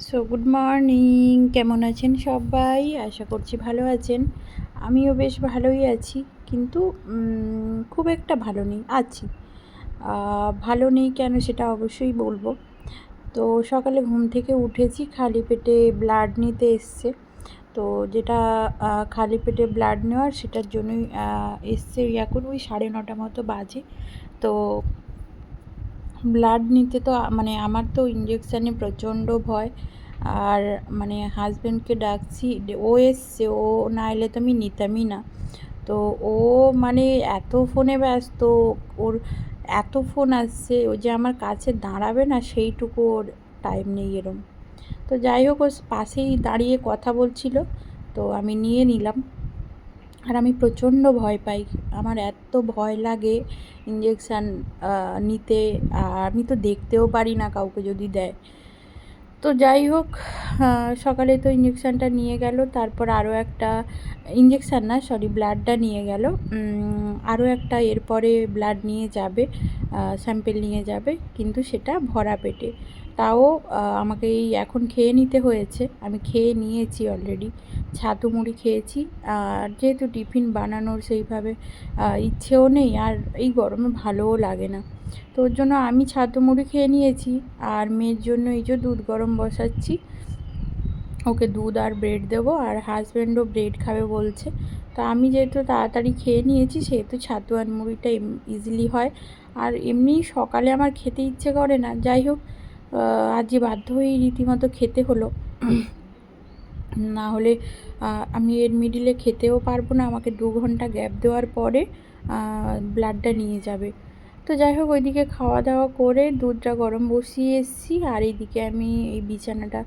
So good morning কেমন আছেন সবাই? আশা করছি ভালো আছেন। আমিও বেশ ভালোই আছি। কিন্তু খুব একটা ভালো নেই। আছি। ভালো নেই কেন সেটা অবশ্যই বলব। তো, সকালে ঘুম থেকে উঠেছি, খালি পেটে ব্লাড নিতে এসছে। তো, যেটা খালি পেটে ব্লাড নেওয়ার, সেটার জন্যই এসছে এখন ওই সাড়ে নটা মতো বাজে। তো ব্লাড নিতে তো মানে আমার তো ইঞ্জেকশানে প্রচণ্ড ভয়। আর মানে হাজব্যান্ডকে ডাকছি ও এসছে, ও না এলে তো আমি নিতামই না। তো ও মানে এত ফোনে ব্যস্ত, ওর এত ফোন আসছে, ও যে আমার কাছে দাঁড়াবে না, সেইটুকু ওর টাইম নেই এরম। তো যাই হোক ও পাশেই দাঁড়িয়ে কথা বলছিল, তো আমি নিয়ে নিলাম। আর আমি প্রচণ্ড ভয় পাই। আমার এত ভয় লাগে ইঞ্জেকশান নিতে। আমি তো দেখতেও পারি না কাউকে যদি দেয়। তো যাই হোক সকালে তো ইঞ্জেকশানটা নিয়ে গেল, তারপর আরও একটা ইঞ্জেকশান না সরি ব্লাডটা নিয়ে গেল। আরও একটা এরপরে ব্লাড নিয়ে যাবে স্যাম্পেল নিয়ে যাবে, কিন্তু সেটা ভরা পেটে। তাও আমাকে এই এখন খেয়ে নিতে হয়েছে, আমি খেয়ে নিয়েছি অলরেডি ছাতু মুড়ি খেয়েছি, আর যেহেতু টিফিন বানানোর সেইভাবে ইচ্ছেও নেই, আর এই গরমে ভালোও লাগে না। তো ওর জন্য আমি ছাতু মুড়ি খেয়ে নিয়েছি আর মেয়ের জন্য এই যে দুধ গরম বসাচ্ছি। ওকে দুধ আর ব্রেড দেবো আর হাজব্যান্ডও ব্রেড খাবে বলছে। তো আমি যেহেতু তাড়াতাড়ি খেয়ে নিয়েছি, সেহেতু ছাতু আর মুড়িটা ইজিলি হয়। আর এমনি সকালে আমার খেতে ইচ্ছে করে না। যাই হোক আজ বাধ্য হয়ে রীতিমতো খেতে হলো। না হলে আমি এর মিডিলে খেতেও পারব না। আমাকে দু ঘণ্টা গ্যাপ দেওয়ার পরে ব্লাডটা নিয়ে যাবে। তো যাই হোক, ওইদিকে খাওয়া দাওয়া করে দুধটা গরম বসিয়ে এসেছি। আর এইদিকে আমি এই বিছানাটা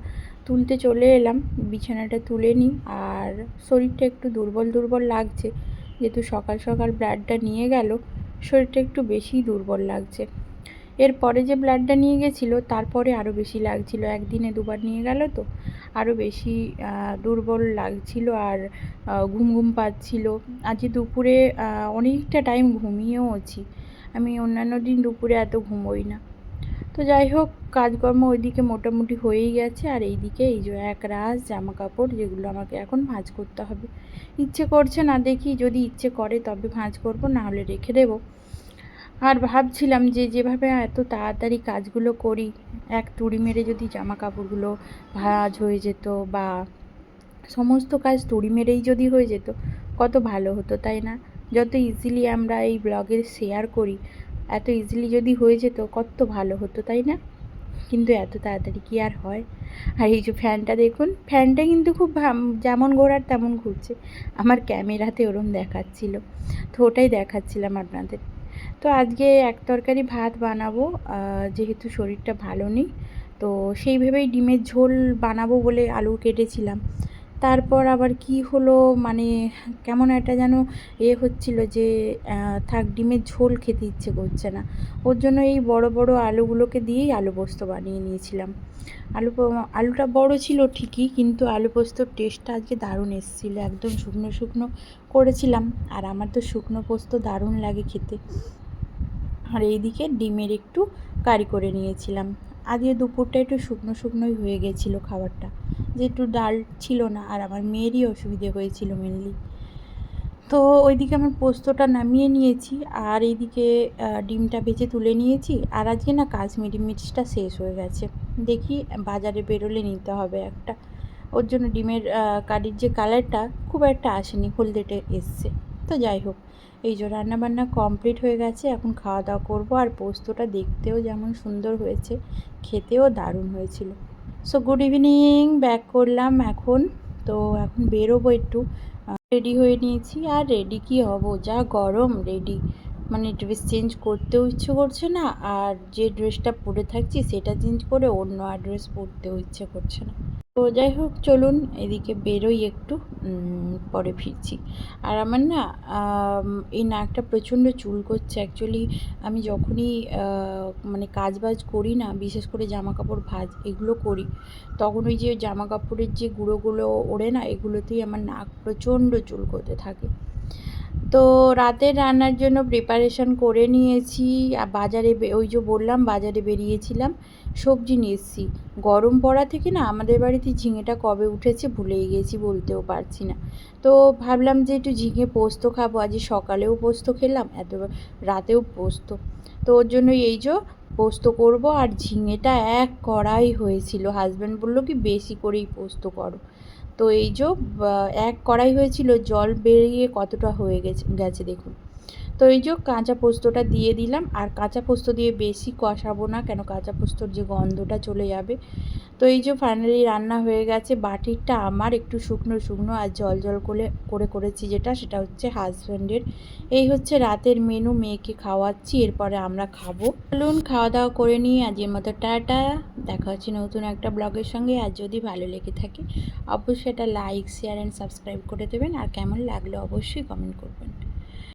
তুলতে চলে এলাম। বিছানাটা তুলে নিই। আর শরীরটা একটু দুর্বল দুর্বল লাগছে। যেহেতু সকাল সকাল ব্লাডটা নিয়ে গেল, শরীরটা একটু বেশি দুর্বল লাগছে। এরপরে যে ব্লাডটা নিয়ে গেছিল তারপরে আরও বেশি লাগছিল। একদিনে দুবার নিয়ে গেল তো আরও বেশি দুর্বল লাগছিল আর ঘুম ঘুম পাচ্ছিল। আজকে দুপুরে অনেকটা টাইম ঘুমিয়েওছি আমি অন্যান্য দিন দুপুরে এত ঘুমোই না। তো যাই হোক কাজকর্ম ওইদিকে মোটামুটি হয়েই গেছে। আর এইদিকে এই যে এক রাস জামা কাপড় যেগুলো আমাকে এখন ভাঁজ করতে হবে। ইচ্ছে করছে না দেখি, যদি ইচ্ছে করে তবে ভাঁজ করব, না হলে রেখে দেবো। আর ভাবছিলাম যে যেভাবে এত তাড়াতাড়ি কাজগুলো করি, এক তুড়ি মেরে যদি জামা কাপড়গুলো ভাঁজ হয়ে যেত বা সমস্ত কাজ তুড়ি মেরেই যদি হয়ে যেত, কত ভালো হতো, তাই না? যত ইজিলি আমরা এই ব্লগের শেয়ার করি, এত ইজিলি যদি হয়ে যেত, কত ভালো হতো, তাই না? কিন্তু এত তাড়াতাড়ি কি আর হয়? আর এই যে ফ্যানটা দেখুন ফ্যানটা কিন্তু খুব যেমন ঘোরার তেমন ঘুরছে। আমার ক্যামেরাতে ওরম দেখাচ্ছিল, তো ওটাই দেখাচ্ছিলাম আপনাদের। তো আজকে এক তরকারি ভাত বানাবো যেহেতু শরীরটা ভালো নেই, তো সেই ভেবেই ডিমের ঝোল বানাবো বলে আলু কেটেছিলাম। তারপর আবার কি হলো? মানে কেমন একটা যেন এ হচ্ছিল যে থাক ডিমের ঝোল খেতে ইচ্ছে করছে না। ওর জন্য এই বড় বড় আলুগুলোকে দিয়েই আলু পোস্ত বানিয়ে নিয়েছিলাম। আলু আলুটা বড় ছিল ঠিকই, কিন্তু আলু পোস্তর টেস্টটা আজকে দারুণ এসেছিল। একদম শুকনো শুকনো করেছিলাম, আর আমার তো শুকনো পোস্ত দারুণ লাগে খেতে। আর এইদিকে ডিমের একটু কারি করে নিয়েছিলাম। আজকে দুপুরটা একটু শুকনো শুকনোই হয়ে গেছিল খাবারটা। যে একটু ডাল ছিল না আর আমার মেয়েরই অসুবিধে হয়েছিল মেনলি তো ওইদিকে আমার পোস্তটা নামিয়ে নিয়েছি আর এইদিকে ডিমটা ভেজে তুলে নিয়েছি আর আজকে না কাশ্মীরি মির্চটা শেষ হয়ে গেছে। দেখি বাজারে বেরোলে নিতে হবে একটা। ওর জন্য ডিমের কারির যে কালারটা খুব একটা আসেনি, হলদেটে এসছে। তো যাই হোক, এই যে রান্নাবান্না কমপ্লিট হয়ে গেছে, এখন খাওয়া দাওয়া করব আর পোস্তটা দেখতেও যেমন সুন্দর হয়েছে, খেতেও দারুণ হয়েছিল। সো গুড ইভিনিং ব্যাক করলাম এখন। তো এখন বেরোবো একটু। রেডি হয়ে নিয়েছি। আর রেডি কি হব? যা গরম রেডি মানে ড্রেস চেঞ্জ করতেও ইচ্ছে করছে না। আর যে ড্রেসটা পরে থাকছি, সেটা চেঞ্জ করে অন্য আর ড্রেস পরতেও ইচ্ছে করছে না। তো যাই হোক, চলুন এদিকে বেরোই একটু পরে ফিরছি। আর আমার না এই নাকটা প্রচণ্ড চুল করছে। অ্যাকচুয়ালি আমি যখনই মানে কাজ বাজ করি না, বিশেষ করে জামা কাপড় ভাজ, এগুলো করি, তখন ওই যে জামা কাপড়ের যে গুঁড়োগুলো ওড়ে না, এগুলোতেই আমার নাক প্রচণ্ড চুল করতে থাকে। তো রাতের রান্নার জন্য প্রিপারেশন করে নিয়েছি। বাজারে ওই যে বললাম, বাজারে বেরিয়েছিলাম, সবজি নিয়ে এসেছি। গরম পড়া থেকে না আমাদের বাড়িতে ঝিঙেটা কবে উঠেছে ভুলেই গেছি বলতেও পারছি না। তো ভাবলাম যে একটু ঝিঙে পোস্ত খাব। আজ সকালেও পোস্ত খেলাম, এত রাতেও পোস্ত। তো ওর জন্য এই যে পোস্ত করব। আর ঝিঙেটা এক কড়াই হয়েছিল। হাজব্যান্ড বলল কি, বেশি করেই পোস্ত করো। তো এই যে এক কড়াই হয়েছিল জল বেরিয়ে কতটা হয়ে গেছে গেছে দেখুন। তো এই যে কাঁচা পোস্তটা দিয়ে দিলাম, আর কাঁচা পোস্ত দিয়ে বেশি কষাবো না, কেন কাঁচা পোস্তর যে গন্ধটা চলে যাবে। তো এই যে ফাইনালি রান্না হয়ে গেছে বাটিরটা আমার একটু শুকনো শুকনো আর জল জল করে করে করেছি যেটা, সেটা হচ্ছে হাজব্যান্ডের এই হচ্ছে রাতের মেনু মেয়েকে খাওয়াচ্ছি, এরপরে আমরা খাব। চলুন খাওয়া দাওয়া করে নিই, আজকের মতো টাটা, দেখা হচ্ছে নতুন একটা ব্লগের সঙ্গে। আর যদি ভালো লেগে থাকে, অবশ্যই এটা লাইক শেয়ার অ্যান্ড সাবস্ক্রাইব করে দেবেন। আর কেমন লাগল অবশ্যই কমেন্ট করবেন।